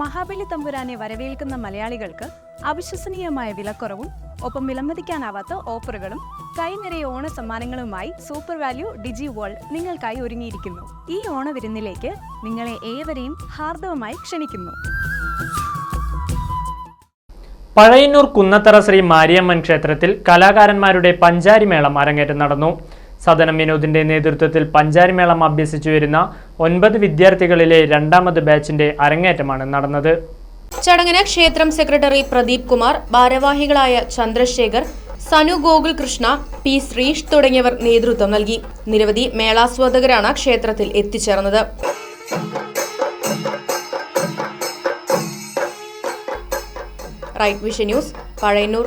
മഹാബലി തമ്പുരാനെ വരവേൽക്കുന്ന മലയാളികൾക്ക് അവിശ്വസനീയമായ വിലക്കുറവും ഒപ്പം വിലമതിക്കാനാവാത്ത ഓഫറുകളും കൈനിറയെ ഓണ സമ്മാനങ്ങളുമായി സൂപ്പർ വാല്യൂ ഡിജി വേൾഡ് നിങ്ങൾക്കായി ഒരുങ്ങിയിരിക്കുന്നു. ഈ ഓണവിരുന്നിലേക്ക് നിങ്ങളെ ഏവരെയും ഹാർദവമായി ക്ഷണിക്കുന്നു. പഴയന്നൂർ കുന്നത്തറ ശ്രീ മാരിയമ്മൻ ക്ഷേത്രത്തിൽ കലാകാരന്മാരുടെ പഞ്ചാരിമേളം അരങ്ങേറ്റം നടന്നു. സദനം വിനോദിന്റെ നേതൃത്വത്തിൽ പഞ്ചാരിമേളം അഭ്യസിച്ചു വരുന്ന ഒൻപത് വിദ്യാർത്ഥികളിലെ രണ്ടാമത് ബാച്ചിന്റെ അരങ്ങേറ്റമാണ് നടന്നത്. ചടങ്ങിന് ക്ഷേത്രം സെക്രട്ടറി പ്രദീപ് കുമാർ ഭാരവാഹികളായ ചന്ദ്രശേഖർ സനു ഗോകുൽ കൃഷ്ണ പി ശ്രീഷ് തുടങ്ങിയവർ നേതൃത്വം നൽകി. നിരവധി മേളാസ്വാദകരാണ് ക്ഷേത്രത്തിൽ എത്തിച്ചേർന്നത്. Right vision news Pazhayannur.